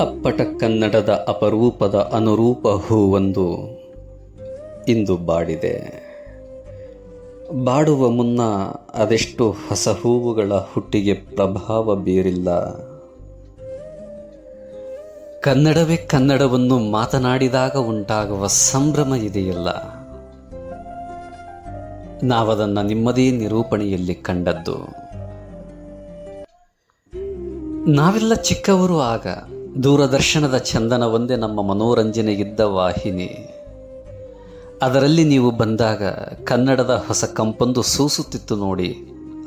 ಅಪ್ಪಟ ಕನ್ನಡದ ಅಪರೂಪದ ಅನುರೂಪ ಹೂವೊಂದು ಇಂದು ಬಾಡಿದೆ. ಬಾಡುವ ಮುನ್ನ ಅದೆಷ್ಟು ಹೊಸ ಹೂವುಗಳ ಹುಟ್ಟಿಗೆ ಪ್ರಭಾವ ಬೀರಿಲ್ಲ. ಕನ್ನಡವೇ ಕನ್ನಡವನ್ನು ಮಾತನಾಡಿದಾಗ ಉಂಟಾಗುವ ಸಂಭ್ರಮ ಇದೆಯಲ್ಲ. ನಾವದನ್ನು ನಿಮ್ಮದೇ ನಿರೂಪಣೆಯಲ್ಲಿ ಕಂಡದ್ದು. ನಾವೆಲ್ಲ ಚಿಕ್ಕವರು ಆಗ ದೂರದರ್ಶನದ ಚಂದನ ಒಂದೇ ನಮ್ಮ ಮನೋರಂಜನೆಗಿದ್ದ ವಾಹಿನಿ. ಅದರಲ್ಲಿ ನೀವು ಬಂದಾಗ ಕನ್ನಡದ ಹೊಸ ಕಂಪೊಂದು ಸೂಸುತ್ತಿತ್ತು ನೋಡಿ.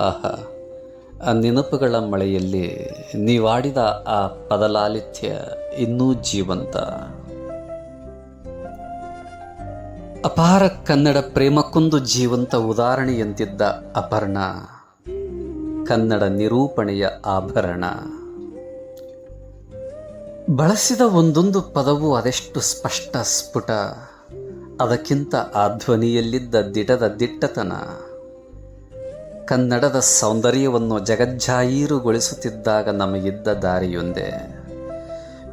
ಆಹಾ, ಆ ನೆನಪುಗಳ ಮಳೆಯಲ್ಲಿ ನೀವಾಡಿದ ಆ ಪದಲಾಲಿತ್ಯ ಇನ್ನೂ ಜೀವಂತ. ಅಪಾರ ಕನ್ನಡ ಪ್ರೇಮಕ್ಕೊಂದು ಜೀವಂತ ಉದಾಹರಣೆಯಂತಿದ್ದ ಅಪರ್ಣ, ಕನ್ನಡ ನಿರೂಪಣೆಯ ಆಭರಣ. ಬಳಸಿದ ಒಂದೊಂದು ಪದವು ಅದೆಷ್ಟು ಸ್ಪಷ್ಟ ಸ್ಫುಟ, ಅದಕ್ಕಿಂತ ಆ ಧ್ವನಿಯಲ್ಲಿದ್ದ ದಿಟದ ದಿಟ್ಟತನ. ಕನ್ನಡದ ಸೌಂದರ್ಯವನ್ನು ಜಗಜ್ಜಾಹೀರುಗೊಳಿಸುತ್ತಿದ್ದಾಗ ನಮಗಿದ್ದ ದಾರಿಯೊಂದೇ.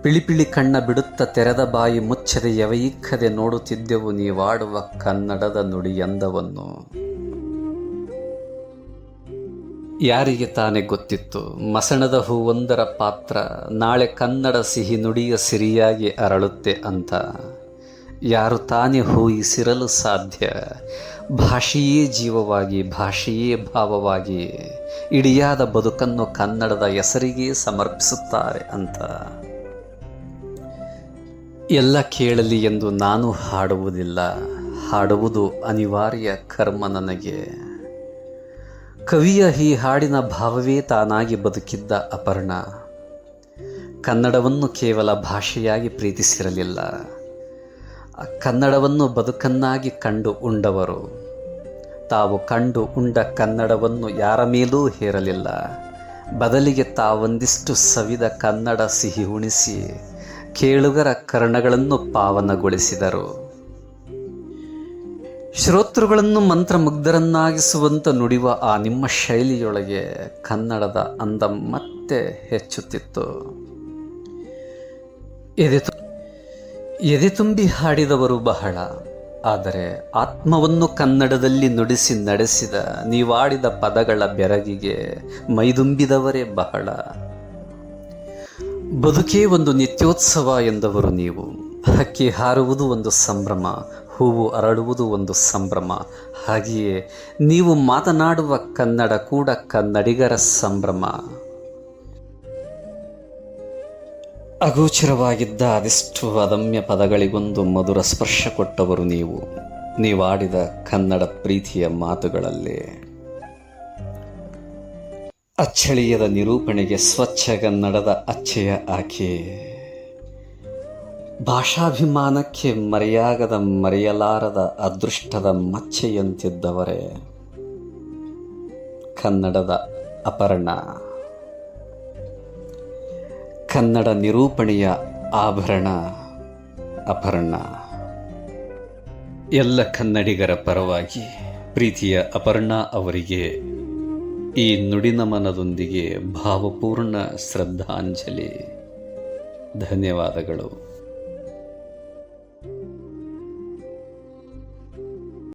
ಪಿಳಿಪಿಳಿ ಕಣ್ಣ ಬಿಡುತ್ತ ತೆರೆದ ಬಾಯಿ ಮುಚ್ಚದೆ ಎವೈಕ್ಕದೆ ನೋಡುತ್ತಿದ್ದೆವು ನೀವಾಡುವ ಕನ್ನಡದ ನುಡಿಯಂದವನ್ನು. ಯಾರಿಗೆ ತಾನೇ ಗೊತ್ತಿತ್ತು? ಮಸಣದ ಹೂವೊಂದರ ಪಾತ್ರ, ನಾಳೆ ಕನ್ನಡ ಸಿಹಿ ನುಡಿಯ ಸಿರಿಯಾಗಿ ಅರಳುತ್ತೆ ಅಂತ. ಯಾರು ತಾನೇ ಹೂಯಿಸಿರಲು ಸಾಧ್ಯ? ಭಾಷೆಯೇ ಜೀವವಾಗಿ, ಭಾಷೆಯೇ ಭಾವವಾಗಿ, ಇಡಿಯಾದ ಬದುಕನ್ನು ಕನ್ನಡದ ಹೆಸರಿಗೆ ಸಮರ್ಪಿಸುತ್ತಾರೆ ಅಂತ. ಎಲ್ಲ ಕೇಳಲಿ ಎಂದು ನಾನು ಹಾಡುವುದಿಲ್ಲ. ಹಾಡುವುದು ಅನಿವಾರ್ಯ ಕರ್ಮ ನನಗೆ. ಕವಿಯ ಈ ಹಾಡಿನ ಭಾವವೇ ತಾನಾಗಿ ಬದುಕಿದ್ದ ಅಪರ್ಣ. ಕನ್ನಡವನ್ನು ಕೇವಲ ಭಾಷೆಯಾಗಿ ಪ್ರೀತಿಸಿರಲಿಲ್ಲ. ಕನ್ನಡವನ್ನು ಬದುಕನ್ನಾಗಿ ಕಂಡು ಉಂಡವರು. ತಾವು ಕಂಡು ಉಂಡ ಕನ್ನಡವನ್ನು ಯಾರ ಮೇಲೂ ಹೇರಲಿಲ್ಲ. ಬದಲಿಗೆ ತಾವೊಂದಿಷ್ಟು ಸವಿದ ಕನ್ನಡ ಸಿಹಿ ಉಣಿಸಿ ಕೇಳುಗರ ಕರ್ಣಗಳನ್ನು ಪಾವನಗೊಳಿಸಿದರು. ಶ್ರೋತೃಗಳನ್ನು ಮಂತ್ರಮುಗ್ಧರನ್ನಾಗಿಸುವಂತ ನುಡಿವ ಆ ನಿಮ್ಮ ಶೈಲಿಯೊಳಗೆ ಕನ್ನಡದ ಅಂದ ಮತ್ತೆ ಹೆಚ್ಚುತ್ತಿತ್ತು. ಎದೆ ಎದೆ ತುಂಬಿ ಹಾಡಿದವರು ಬಹಳ, ಆದರೆ ಆತ್ಮವನ್ನು ಕನ್ನಡದಲ್ಲಿ ನುಡಿಸಿ ನಡೆಸಿದ ನೀವಾಡಿದ ಪದಗಳ ಬೆರಗಿಗೆ ಮೈದುಂಬಿದವರೇ ಬಹಳ. ಬದುಕೇ ಒಂದು ನಿತ್ಯೋತ್ಸವ ಎಂದವರು ನೀವು, ಹಕ್ಕಿ ಹಾರುವುದು ಒಂದು ಸಂಭ್ರಮ ಹೂವು ಅರಳುವುದು ಒಂದು ಸಂಭ್ರಮ. ಹಾಗೆಯೇ ನೀವು ಮಾತನಾಡುವ ಕನ್ನಡ ಕೂಡ ಕನ್ನಡಿಗರ ಸಂಭ್ರಮ. ಅಗೋಚರವಾಗಿದ್ದ ಅದೆಷ್ಟು ಅದಮ್ಯ ಪದಗಳಿಗೊಂದು ಮಧುರ ಸ್ಪರ್ಶ ಕೊಟ್ಟವರು ನೀವು. ನೀವಾಡಿದ ಕನ್ನಡ ಪ್ರೀತಿಯ ಮಾತುಗಳಲ್ಲಿ. ಅಚ್ಚಳಿಯದ ನಿರೂಪಣೆಗೆ ಸ್ವಚ್ಛ ಕನ್ನಡದ ಅಚ್ಚೆಯ ಆಕೆ. ಭಾಷಾಭಿಮಾನಕ್ಕೆ ಮರೆಯಾಗದ ಮರೆಯಲಾರದ ಅದೃಷ್ಟದ ಮಚ್ಚೆಯಂತಿದ್ದವರೇ. ಕನ್ನಡದ ಅಪರ್ಣ. ಕನ್ನಡ ನಿರೂಪಣೆಯ ಆಭರಣ ಅಪರ್ಣ. ಎಲ್ಲ ಕನ್ನಡಿಗರ ಪರವಾಗಿ ಪ್ರೀತಿಯ ಅಪರ್ಣ ಅವರಿಗೆ ಈ ನುಡಿನಮನದೊಂದಿಗೆ ಭಾವಪೂರ್ಣ ಶ್ರದ್ಧಾಂಜಲಿ. ಧನ್ಯವಾದಗಳು.